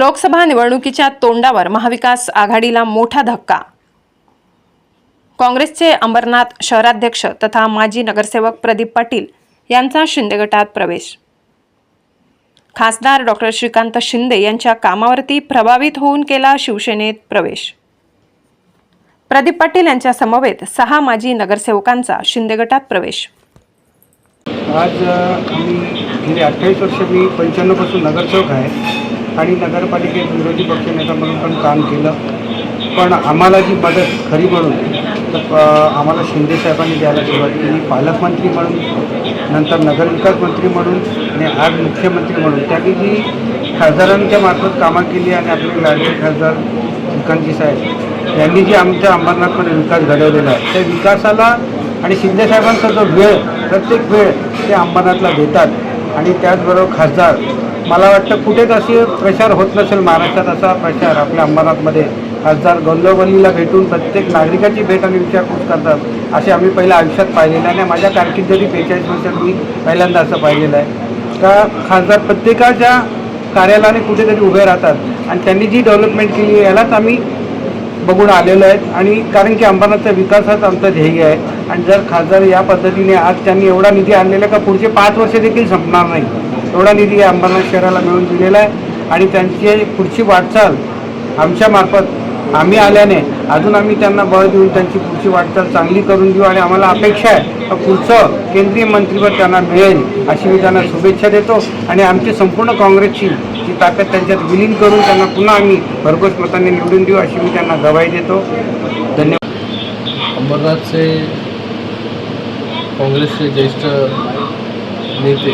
लोकसभा निवडणुकीच्या तोंडावर महाविकास आघाडीला मोठा धक्का. काँग्रेसचे अंबरनाथ शहराध्यक्ष तथा माजी नगरसेवक प्रदीप पाटील यांचा शिंदे गटात प्रवेश. खासदार डॉक्टर श्रीकांत शिंदे यांच्या कामावरती प्रभावित होऊन केला शिवसेनेत प्रवेश. प्रदीप पाटील यांच्या समवेत सहा माजी नगरसेवकांचा शिंदे गटात प्रवेश. आज गेली अठ्ठावीस वर्ष मी पंच्याण्णवपासून नगरसेवक आहे. आणि नगरपालिकेत विरोधी पक्षनेता म्हणून पण काम केलं. पण आम्हाला जी मदत खरी म्हणून तर आम्हाला शिंदे साहेबांनी द्यायला सुरुवात केली. पालकमंत्री म्हणून नंतर नगरविकास मंत्री म्हणून आणि आज मुख्यमंत्री म्हणून. त्यांनी जी खासदारांच्या मार्फत कामं केली आणि आपले लाडके खासदार श्रीकांतजी साहेब यांनी जी आमच्या अंबरनाथमध्ये विकास घडवलेला आहे. त्या विकासाला आणि शिंदेसाहेबांचा जो वेळ प्रत्येक वेळ ते अंबरनाथला देतात. आणि त्याचबरोबर खासदार. मला वाटतं कुठेच असे प्रचार होत नसेल महाराष्ट्रात असा प्रचार आपल्या अंबरनाथमध्ये. खासदार गल्लोगल्लीला भेटून प्रत्येक नागरिकाची भेट आणि विचारपूस करतात असे आम्ही पहिल्या आयुष्यात पाहिलेलं आहे. आणि माझ्या कारकिर्दीत बेचाळीस वर्षात मी पहिल्यांदा असं पाहिलेलं आहे. का खासदार प्रत्येकाच्या कार्यालयाने कुठेतरी उभे राहतात. आणि त्यांनी जी डेव्हलपमेंट केली आहे यालाच आम्ही बघून आलेलो आहेत. आणि कारण की अंबरनाथचा विकास हाच आमचं ध्येय आहे. आणि जर खासदार या पद्धतीने आज त्यांनी एवढा निधी आणलेला आहे का पुढचे पाच वर्ष देखील संपणार नाही. एवढा निधी अंबरनाथ शहराला मिळून दिलेला आहे. आणि त्यांची पुढची वाटचाल आमच्यामार्फत आम्ही आल्याने अजून आम्ही त्यांना बळ देऊन त्यांची पुढची वाटचाल चांगली करून देऊ. आणि आम्हाला अपेक्षा आहे पुढचं केंद्रीय मंत्रीपद त्यांना मिळेल अशी मी त्यांना शुभेच्छा देतो. आणि आमची संपूर्ण काँग्रेसची ती ताकद त्यांच्यात विलीन करून त्यांना पुन्हा आम्ही भरघोस मताने निवडून देऊ अशी मी त्यांना गवाही देतो. धन्यवाद. अंबरनाथचे काँग्रेसचे ज्येष्ठ नेते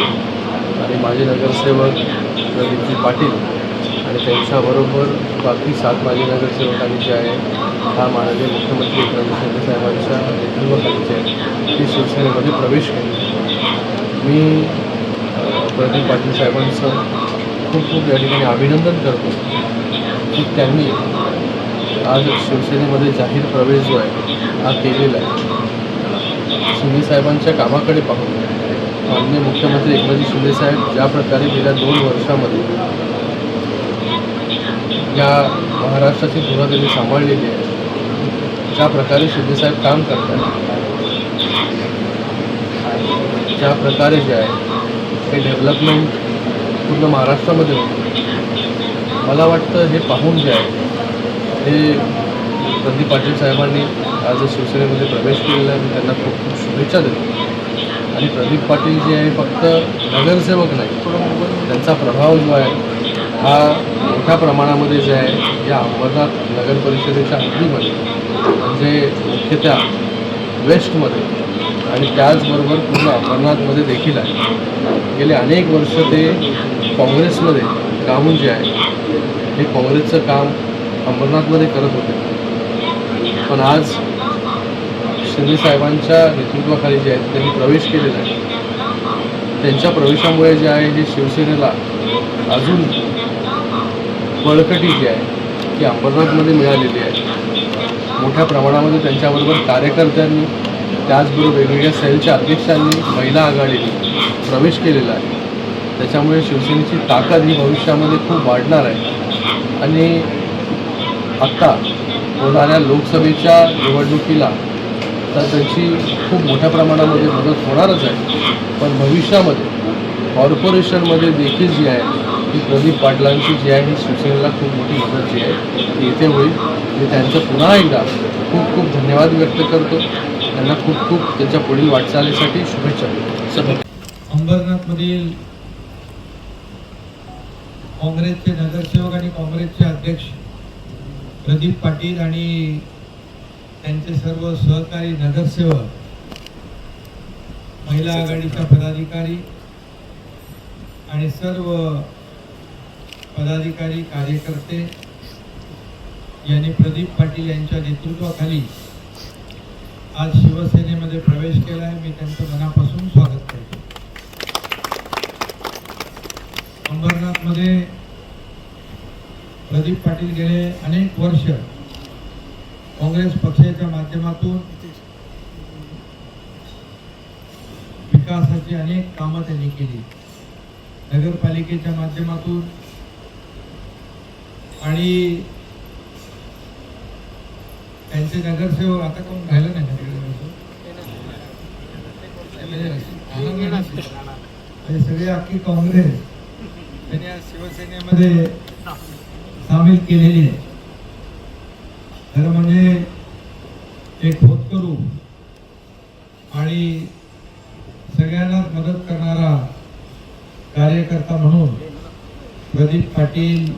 आणि माजी नगरसेवक प्रदीपजी पाटील आणि त्यांच्याबरोबर बाकी सात माजी नगरसेवकांनी जे आहे. हा माननीय मुख्यमंत्री एकनाथ शिंदे साहेबांच्या नेतृत्वाखालीचे आहे. ती शिवसेनेमध्ये प्रवेश केली. मी प्रदीप पाटील साहेबांचं खूप खूप या ठिकाणी अभिनंदन करतो की त्यांनी आज शिवसेनेमध्ये जाहीर प्रवेश जो आहे हा केलेला आहे. शिंदे साहेबांच्या कामाकडे पाहून माननीय मुख्यमंत्री एकनाथजी शिंदे साहेब ज्या प्रकारे गेल्या दोन वर्षामध्ये या महाराष्ट्राची धुरा त्यांनी सांभाळलेली आहे ज्या प्रकारे शिंदे साहेब काम करतात ज्या प्रकारे जे आहे ते डेव्हलपमेंट पूर्ण महाराष्ट्रामध्ये होतं. मला वाटतं हे पाहून जे आहे हे प्रदीप पाटील साहेबांनी आज शिवसेनेमध्ये प्रवेश केलेला आहे मी त्यांना खूप खूप शुभेच्छा देतो. आणि प्रदीप पाटील जे आहे फक्त नगरसेवक नाही त्यांचा प्रभाव जो आहे हा मोठ्या प्रमाणामध्ये जे आहे या अंबरनाथ नगर परिषदेच्या हद्दीमध्ये म्हणजे मुख्यतः वेस्टमध्ये आणि त्याचबरोबर पूर्ण अंबरनाथमध्ये देखील आहे. गेले अनेक वर्ष ते काँग्रेसमध्ये राहून जे आहे हे काँग्रेसचं काम अंबरनाथमध्ये करत होते. पण आज शिंदे साहेबांच्या नेतृत्वाखाली जे आहे त्यांनी प्रवेश केलेला आहे. त्यांच्या प्रवेशामुळे जे आहे हे शिवसेनेला अजून बळकटी जी आहे ती अंबरनाथमध्ये मिळालेली आहे. मोठ्या प्रमाणामध्ये त्यांच्याबरोबर कार्यकर्त्यांनी त्याचबरोबर वेगवेगळ्या सेलच्या अध्यक्षांनी महिला आघाडीने प्रवेश केलेला आहे. त्याच्यामुळे शिवसेनेची ताकद ही भविष्यामध्ये खूप वाढणार आहे. आणि आत्ता होणाऱ्या लोकसभेच्या निवडणुकीला तर त्यांची खूप मोठ्या प्रमाणामध्ये मदत होणारच आहे. पण भविष्यामध्ये कॉर्पोरेशनमध्ये देखील जी आहे ती प्रदीप पाटलांची जी आहे ही शिवसेनेला खूप मोठी मदत जी आहे ती इथे होईल. मी त्यांचं पुन्हा एकदा खूप खूप धन्यवाद व्यक्त करतो. त्यांना खूप खूप त्यांच्या पुढील वाटचालीसाठी शुभेच्छा देतो. अंबरनाथमधील काँग्रेसचे नगरसेवक आणि काँग्रेसचे अध्यक्ष प्रदीप पाटील आणि त्यांचे सर्व सहकारी नगरसेवक महिला आघाडीच्या पदाधिकारी आणि सर्व पदाधिकारी कार्यकर्ते यांनी प्रदीप पाटील यांच्या नेतृत्वाखाली आज शिवसेनेमध्ये प्रवेश केला आहे. मी त्यांचं मनापासून स्वागत करतो अंबरनाथमध्ये प्रदीप पाटील गेले अनेक वर्ष. काँग्रेस पक्षाच्या माध्यमातून विकासाची अनेक कामं त्यांनी केली. नगरपालिकेच्या माध्यमातून आणि त्यांचे नगरसेवक आता कोण राहिलं नाही का सगळे अख्खी काँग्रेस. शिवसेनेमध्ये सामील केलेली आहे. खरं म्हणजे एक होतकरू आणि सगळ्यांनाच मदत करणारा कार्यकर्ता म्हणून प्रदीप पाटील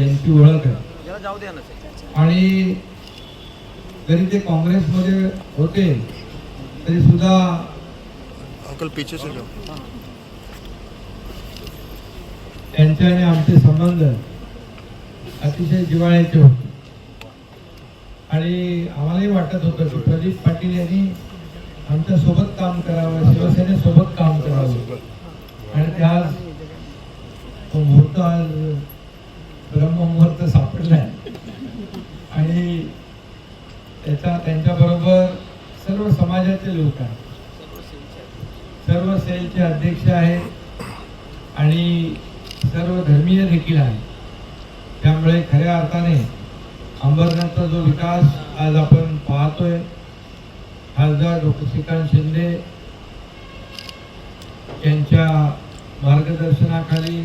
यांची ओळख आहे. आणि जरी ते काँग्रेसमध्ये होते तरी सुद्धा अंकल पीछे से जाओ. त्यांचे आणि आमचे संबंध अतिशय जिवाळ्याचे होते. आणि आम्हालाही वाटत होतं की प्रदीप पाटील यांनी आमच्यासोबत काम करावं शिवसेनेसोबत काम करावं. आणि ते तो मुहूर्त आज ब्रह्ममुहूर्त सापडलाय. आणि त्याच्या त्यांच्याबरोबर सर्व समाजाचे लोक आहेत. सर्व सेलचे अध्यक्ष आहेत. आणि सर्व धर्मीय देखील आहे. त्यामुळे खऱ्या अर्थाने अंबरनाथचा जो विकास आज आपण पाहतोय खासदार डॉक्टर श्रीकांत शिंदे यांच्या मार्गदर्शनाखाली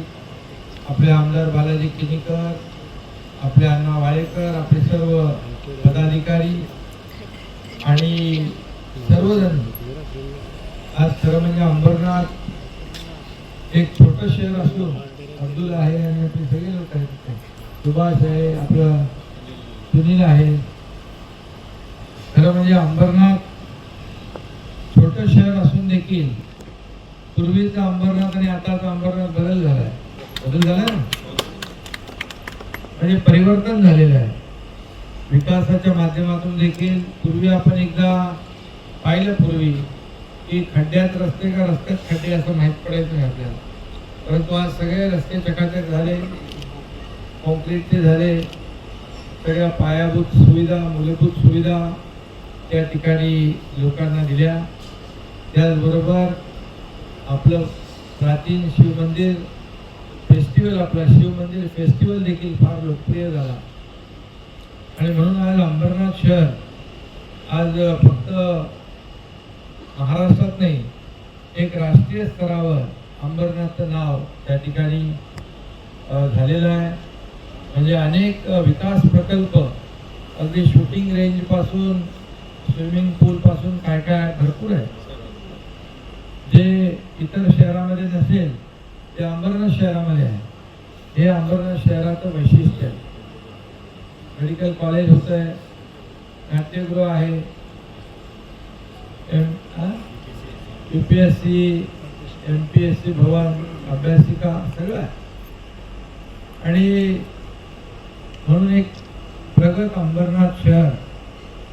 आपले आमदार बालाजी किनीकर आपले अण्णा वाळेकर आपले सर्व पदाधिकारी आणि सर्वजण आज खरं म्हणजे अंबरनाथ एक छोटं शहर असून अब्दुल आहे आणि आपले सगळे लोक आहेत सुभाष आहे आपलं सुनील आहे. खरं म्हणजे अंबरनाथ छोटं शहर असून देखील पूर्वीचा अंबरनाथ आणि आताचा अंबरनाथ बदल झालाय. बदल झालाय ना? म्हणजे परिवर्तन झालेलं आहे. विकासाच्या माध्यमातून देखील पूर्वी आपण एकदा पाहिलं पूर्वी की खड्ड्यात रस्ते का रस्त्यात खड्डे असं माहीत पडायचं नाही आपल्याला. परंतु आज सगळे रस्ते चकाचक झाले कॉन्क्रीटचे झाले सगळ्या पायाभूत सुविधा मूलभूत सुविधा त्या ठिकाणी लोकांना दिल्या. त्याचबरोबर आपलं प्राचीन शिवमंदिर फेस्टिवल आपला शिवमंदिर फेस्टिवल देखील फार लोकप्रिय झाला. आणि म्हणून आज अंबरनाथ शहर आज फक्त महाराष्ट्रात नाही एक राष्ट्रीय स्तरावर अंबरनाथचं नाव त्या ठिकाणी झालेलं आहे. म्हणजे अनेक विकास प्रकल्प अगदी शूटिंग रेंजपासून स्विमिंग पूलपासून काय काय भरपूर आहे जे इतर शहरामध्ये नसेल ते अंबरनाथ शहरामध्ये आहे. हे अंबरनाथ शहराचं वैशिष्ट्य आहे. मेडिकल कॉलेज होतं आहे नाट्यगृह आहे M U P S C M P S C भवन अभ्यासिका सगळं आहे. आणि म्हणून एक प्रगत अंबरनाथ शहर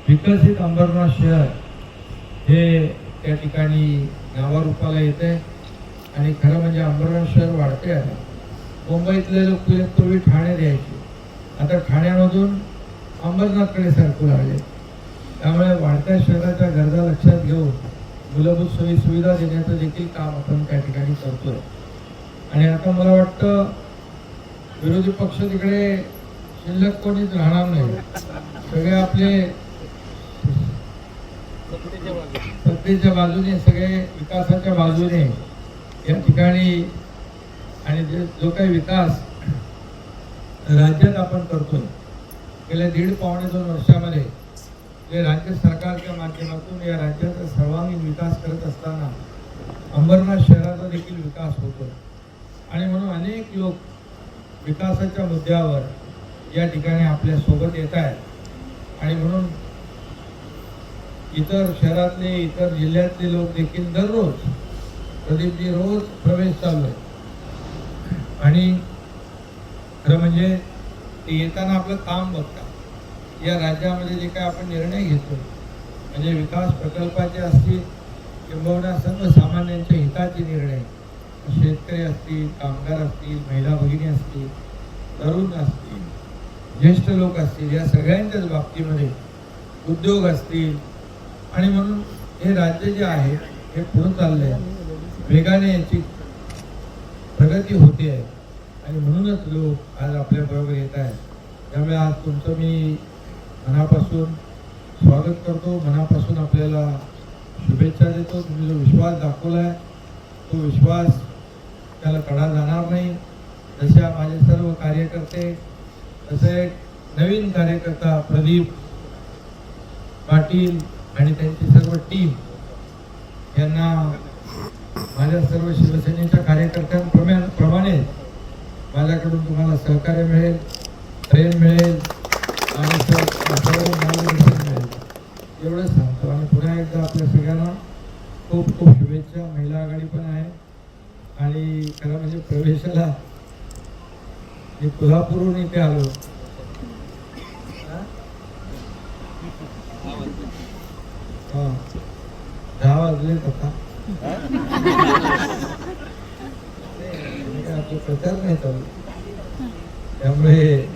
विकसित अंबरनाथ शहर हे त्या ठिकाणी नावारूपाला येत आहे. आणि खरं म्हणजे अंबरनाथ शहर वाढते आहे मुंबईतले लोक पूर्वी ठाणे द्यायचे. आता ठाण्यामधून अंबरनाथकडे सरकू लागले. त्यामुळे वाढत्या शहराच्या गरजा लक्षात घेऊन मूलभूत सोयी सुविधा देण्याचं देखील काम आपण त्या ठिकाणी करतोय. आणि आता मला वाटतं विरोधी पक्ष तिकडे शिल्लक कोणीच राहणार नाही. सगळे आपले सत्तेच्या बाजूने सगळे विकासाच्या बाजूने या ठिकाणी आणि जे जो काही विकास राज्यात आपण करतोय. गेल्या दीड पावणे दोन वर्षामध्ये जे राज्य सरकारच्या माध्यमातून या राज्याचा सर्वांगीण विकास करत असताना अंबरनाथ शहराचा देखील विकास होतो. आणि म्हणून अनेक लोक विकासाच्या मुद्द्यावर या ठिकाणी आपल्यासोबत येत आहेत. आणि म्हणून इतर शहरातले इतर जिल्ह्यातले लोक देखील दररोज प्रदीपजी रोज प्रवेश चालू आहे आणि खरं म्हणजे ते येताना आपलं काम बघतात. या राज्यामध्ये जे काय आपण निर्णय घेतो म्हणजे विकास प्रकल्पाचे असतील किंबहुना सर्वसामान्यांच्या हिताचे निर्णय शेतकरी असतील कामगार असतील महिला भगिनी असतील तरुण असतील ज्येष्ठ लोक असतील या सगळ्यांच्याच बाबतीमध्ये उद्योग असतील. आणि म्हणून हे राज्य जे आहे हे पुढे आहे वेगाने याची प्रगती होते आहे. आणि म्हणूनच लोक आज आपल्याबरोबर येत आहेत. त्यामुळे आज तुमचं मी मनापासून स्वागत करतो. मनापासून आपल्याला शुभेच्छा देतो. तुम्ही जो विश्वास दाखवला आहे तो विश्वास त्याला कढा जाणार नाही. तशा माझे सर्व कार्यकर्ते तसे नवीन कार्यकर्ता प्रदीप पाटील आणि त्यांची सर्व टीम यांना माझ्या सर्व शिवसेनेच्या कार्यकर्त्यांप्रमाणे प्रमाणे माझ्याकडून तुम्हाला सहकार्य मिळेल प्रेम मिळेल आणि स- मार्गदर्शन मिळेल एवढंच सांगतो. आणि पुन्हा एकदा आपल्या सगळ्यांना खूप खूप शुभेच्छा. महिला आघाडी पण आहे. आणि खरं म्हणजे प्रवेशाला मी कोल्हापूरहून इथे आलो. हा. दहा वाजले आता. आपला प्रचार नाही चालू. त्यामुळे